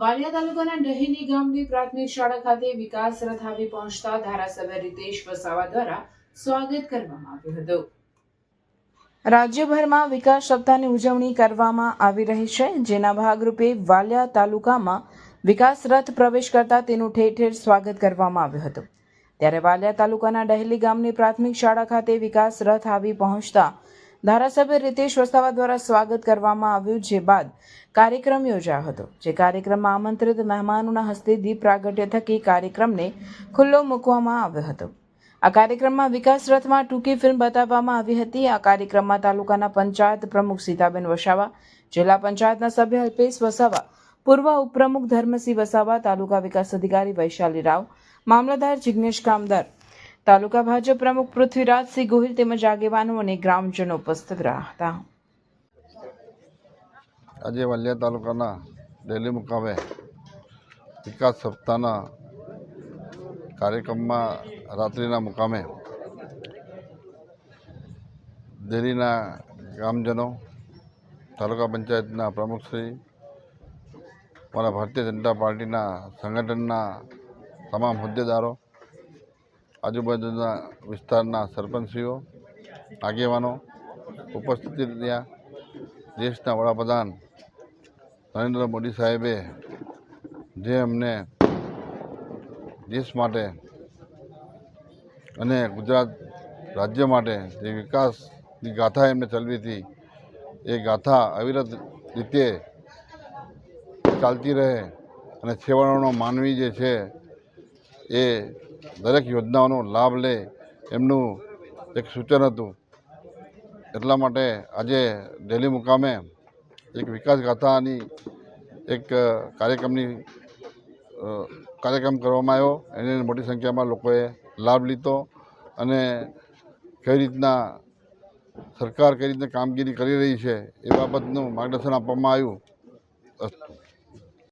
વાલિયા તાલુકાના ડહીની ગામની પ્રાથમિક શાળા ખાતે વિકાસ રથ આવી પહોંચતા ધારાસભ્ય રીતેશ વસાવા દ્વારા સ્વાગત કરવામાં આવ્યું હતું. રાજ્યભરમાં વિકાસ સપ્તાહની ઉજવણી કરવામાં આવી રહી છે, જેના ભાગરૂપે વાલિયા તાલુકામાં વિકાસ રથ પ્રવેશ કરતા તેનું ઠેર ઠેર સ્વાગત કરવામાં આવ્યું હતું. ત્યારે વાલિયા તાલુકાના ડહેલી ગામની પ્રાથમિક શાળા ખાતે વિકાસ રથ આવી પહોંચતા ધારાસભ્ય રીતેશ વસાવા દ્વારા સ્વાગત કરવામાં આવ્યું જે બાદ કાર્યક્રમ યોજાયો હતો. જે કાર્યક્રમમાં આમંત્રિત મહેમાનોના હસ્તે દીપ પ્રાગટ્ય થકી કાર્યક્રમને ખુલ્લો મૂકવામાં આવ્યો હતો. આ કાર્યક્રમમાં વિકાસ રથમાં ટૂંકી ફિલ્મ બતાવવામાં આવી હતી. આ કાર્યક્રમમાં તાલુકાના પંચાયત પ્રમુખ સીતાબેન વસાવા, જિલ્લા પંચાયતના સભ્ય અલ્પેશ વસાવા, પૂર્વ ઉપપ્રમુખ ધર્મસિંહ વસાવા, તાલુકા વિકાસ અધિકારી વૈશાલી રાવ, મામલતદાર જિજ્ઞેશ કામદાર તાલુકા ભાજપ પ્રમુખ પૃથ્વીરાજસિંહ ગોહિલ તેમજ આગેવાનો અને ગ્રામજનો ઉપસ્થિત રહ્યા હતા. આજે વાલિયા તાલુકાના ડેલી મુકામે વિકાસ સપ્તાહના કાર્યક્રમમાં રાત્રિના મુકામે ડેલીના ગ્રામજનો, તાલુકા પંચાયતના પ્રમુખશ્રી મારા ભારતીય જનતા પાર્ટીના સંગઠનના તમામ હોદ્દેદારો આજુબાજુના વિસ્તારના સરપંચશ્રીઓ, આગેવાનો ઉપસ્થિત રહ્યા. દેશના વડાપ્રધાન નરેન્દ્ર મોદી સાહેબે જે અમને દેશ માટે અને ગુજરાત રાજ્ય માટે જે વિકાસની ગાથા એમને ચલવી હતી, એ ગાથા અવિરત રીતે ચાલતી રહે અને છેવાડાનો માનવી જે છે, એ દરેક યોજનાઓનો લાભ લે એમનું એક સૂચન હતું. એટલા માટે આજે ડેલી મુકામે એક વિકાસ ગાથાની એક કાર્યક્રમની કાર્યક્રમ કરવામાં આવ્યો. એને મોટી સંખ્યામાં લોકોએ લાભ લીધો અને કઈ રીતના સરકાર કઈ રીતના કામગીરી કરી રહી છે એ બાબતનું માર્ગદર્શન આપવામાં આવ્યું. અસ્તુ